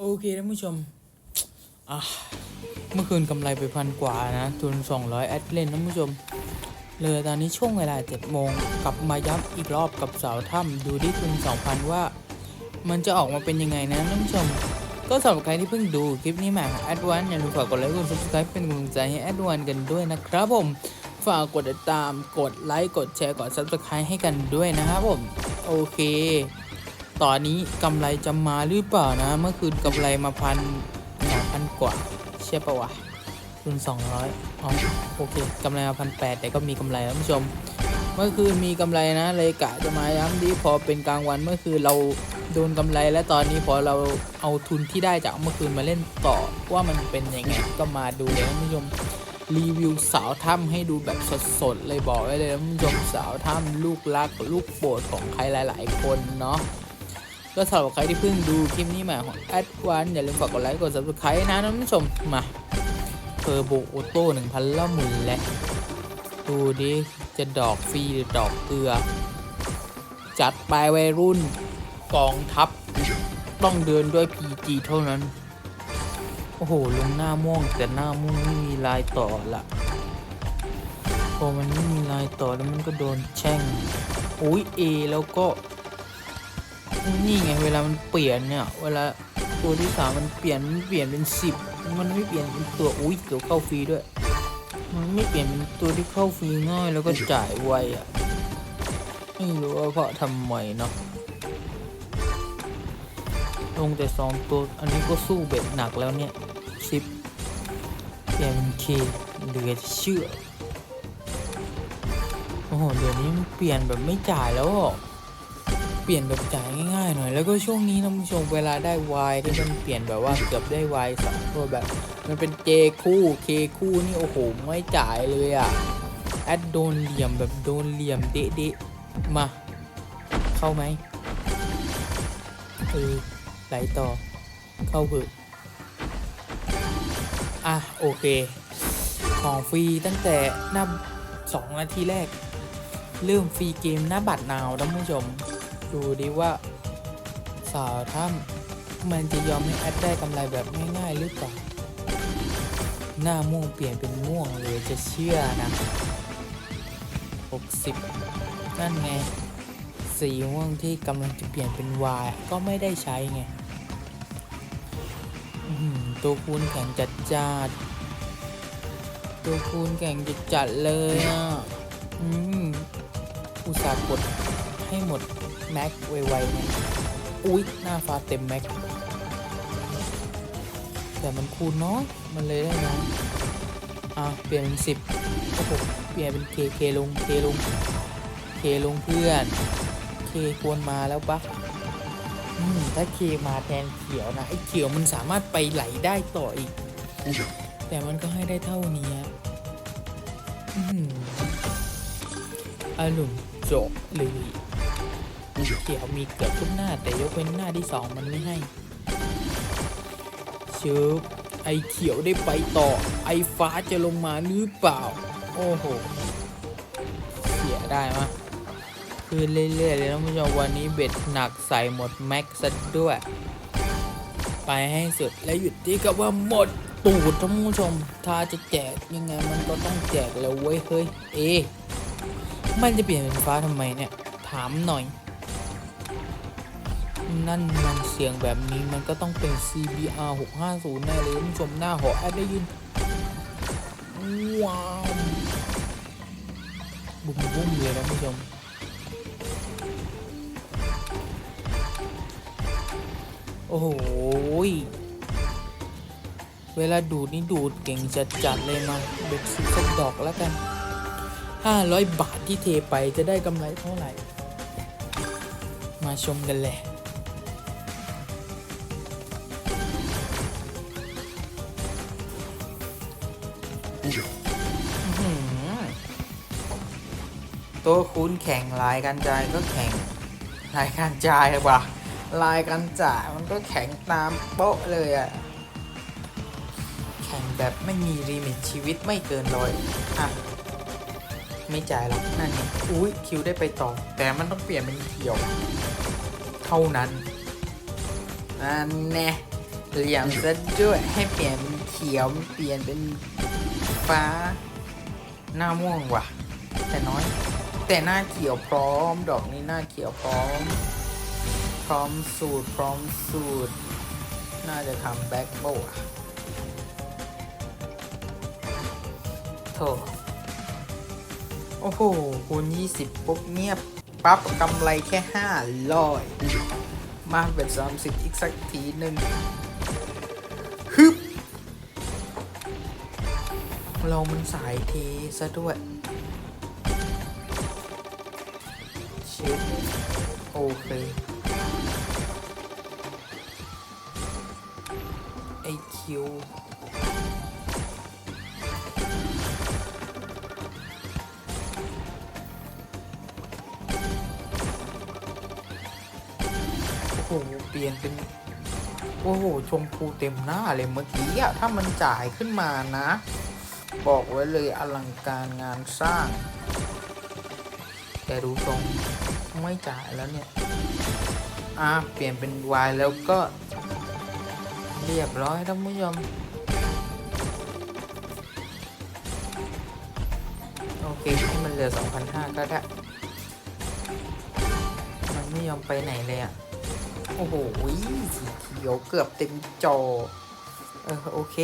โอเคท่านผู้ชม อะ เมื่อคืนกำไรไปพันกว่านะ ทุน 200 แอดเล่นท่านผู้ชม เลยตอนนี้ช่วงเวลา7โมงกลับมาย้ำอีกรอบกับสาวถ้ำดูที่ทุน 2,000 ว่า มันจะออกมาเป็นยังไงนะท่านผู้ชม ก็สำหรับใครที่เพิ่งดูคลิปนี้มาแอดวานอย่าลืมฝากกดไลค์กด subscribe เป็นกำลังใจให้แอดวานกันด้วยนะครับผม ฝากกดติดตาม กดไลค์ กดแชร์ กด subscribe ให้กันด้วยนะครับผม โอเค ตอนนี้กำไรจะมาหรือเปล่านะ เมื่อคืนกำไรมาพันหนึ่งพันกว่าใช่ปะวะทุนสองร้อยอ๋อโอเคกำไรมาพันแปดแต่ก็มีกำไรท่านผู้ชม เมื่อคืนมีกำไรนะเลยกะจะมาย้ำดีพอเป็นกลางวันเมื่อคืนเราโดนกำไรและตอนนี้พอเราเอาทุนที่ได้จากเมื่อคืนมาเล่นต่อว่ามันเป็นยังไงก็มาดูเลยท่านผู้ชม รีวิวสาวถ้ำให้ดูแบบสดๆเลยบอกไว้เลยท่านผู้ชมสาวถ้ำลูกรักลูกโปรดของใครหลาย ๆ คนเนาะก็สำหรับใครที่เพิ่งดูคลิปนี้มาของแอดวานอย่าลืมฝากกดไลค์กด subscribe นะท่านผู้ชมมาเทอร์โบออโต้หนึ่งพันละหมื่นและดูดิจะดอกฟรีหรือดอกเกลือ จัดไปวัยรุ่นกองทัพต้องเดินด้วย PG เท่านั้น โอ้โห ลงหน้าม่วงแต่หน้าม่วงไม่มีลายต่อละพอมันไม่มีลายต่อแล้วมันก็โดนแช่งโอ้ยเอแล้วก็ นี่ไงเวลามันเปลี่ยนเนี่ย เวลาตัวที่สามมันเปลี่ยนมันเปลี่ยนเป็นสิบมันไม่เปลี่ยนเป็นตัวอุ้ยเดี๋ยวเข้าฟรีด้วย มันไม่เปลี่ยนเป็นตัวที่เข้าฟรีง่ายแล้วก็จ่ายไวอะไม่รู้ว่าเพราะทำไมเนาะ ลงแต่สองตัว อันนี้ก็สู้เบ็ดหนักแล้วเนี่ยสิบเปลี่ยนเป็นเคเหลือเชื่อ โอ้โห เดี๋ยวนี้มันเปลี่ยนแบบไม่จ่ายแล้วอะเปลี่ยนแบบจ่ายง่ายๆหน่อย แล้วก็ช่วงนี้นะผู้ชมเวลาได้วายที่มันเปลี่ยนแบบว่าเกือบได้วายสองตัวแบบ มันเป็นเจคู่เคคู่นี่โอ้โหไม่จ่ายเลยอะแอดโดนเหลี่ยมแบบโดนเหลี่ยมเดะเดะมา เข้าไหมเออ ไหลต่อ เข้าเถอะอะ โอเค ของฟรีตั้งแต่หน้าสองนาทีแรก เริ่มฟรีเกมหน้าบัตรนาวท่านผู้ชม ดูดิว่า สาวถ้ำมันจะยอมให้แอดได้กำไรแบบง่ายๆหรือเปล่าหน้าม่วงเปลี่ยนเป็นม่วงเลยจะเชื่อนะ 60 นั่นไง สีม่วงที่กำลังจะเปลี่ยนเป็นวายก็ไม่ได้ใช้ไงตัวคูณแข็งจัดจัดตัวคูณแข็งจัดจัดเลยอะอืมอุตส่าห์กดให้หมด แม็กไวๆเนี่ยอุ๊ย หน้าฟ้าเต็มแม็ก แต่มันคูณน้อยมันเลยได้น้อยอะ เปลี่ยนเป็นสิบโอ้โหเปลี่ยนเป็นเคเคลงเคลงเคลงเพื่อน เคควรมาแล้วปะอืมถ้าเคมาแทนเขียวนะไอ้เขียวมันสามารถไปไหลได้ต่ออีก แต่มันก็ให้ได้เท่านี้อะอืมอารมณ์โจบเลยเขียวมีเกือบทุกหน้า แต่ยกเว้นหน้าที่สองมันไม่ให้ชึบไอเขียวได้ไปต่อ ไอฟ้าจะลงมาหรือเปล่า โอ้โห เสียได้มะ คือเรื่อยๆเลยท่านผู้ชมวันนี้เบ็ดหนักใส่หมดแม็กซ์ซะด้วย ไปให้สุดและหยุดที่กับว่าหมดตูดท่านผู้ชม ถ้าจะแจกยังไงมันก็ต้องแจกแล้วเว้ยเฮ้ยเอมันจะเปลี่ยนเป็นฟ้าทำไมเนี่ย ถามหน่อย นั่นมันเสียงแบบนี้มันก็ต้องเป็น CBR 650แน่เลยท่านผู้ชมหน้าหอแอดได้ยินว้าวบุ้มบุ้มเลยนะท่านผู้ชม โอ้โหยเวลาดูดนี่ดูดเก่งจัดจัดๆเลยมาเบ็ดสิบสักดอกแล้วกัน 500 บาทที่เทไปจะได้กำไรเท่าไหร่ มาชมกันเลยอื้อหือตัวคูณแข่งลายกันจ่ายก็แข่งลายการจ่ายว่ะ ลายการจ่ามันก็แข่งตามโป๊ะเลยอะแข่งแบบไม่มีลิมิตชีวิตไม่เกินร้อยอะไม่จ่ายหรอกนั่นไงอุ้ยคิวได้ไปต่อ แต่มันต้องเปลี่ยนเป็นเขียว เท่านั้นอันแน่เหลี่ยมซะด้วยให้เปลี่ยนเป็นเขียวเปลี่ยนเป็นฟ้า หน้าม่วงว่ะ แต่น้อย แต่หน้าเขียวพร้อม ดอกนี้หน้าเขียวพร้อม พร้อมสูตร พร้อมสูตร น่าจะทำแบ็คโบว์อะโถโอ้โห คูณ 20 ปุ๊บเงียบ ปั๊บกำไรแค่ 500 มาเป็น 30 อีกสักทีหนึ่งฮึบเรามันสายเทซะด้วยช็คโอเค ไอคิวโอ้โห เปลี่ยนเป็น โอ้โห ชมพูเต็มหน้าเลยเมื่อกี้อะถ้ามันจ่ายขึ้นมานะ บอกไว้เลยอลังการงานสร้าง แต่ดูตรงไม่จ่ายแล้วเนี่ย อะ เปลี่ยนเป็น Y แล้วก็ เรียบร้อยท่านผู้ชมโอเคให้มันเหลือ 2,500 ก็ได้ มันไม่ยอมไปไหนเลยอะ โอ้โหสีเขียวเกือบเต็มจอ เออโอเค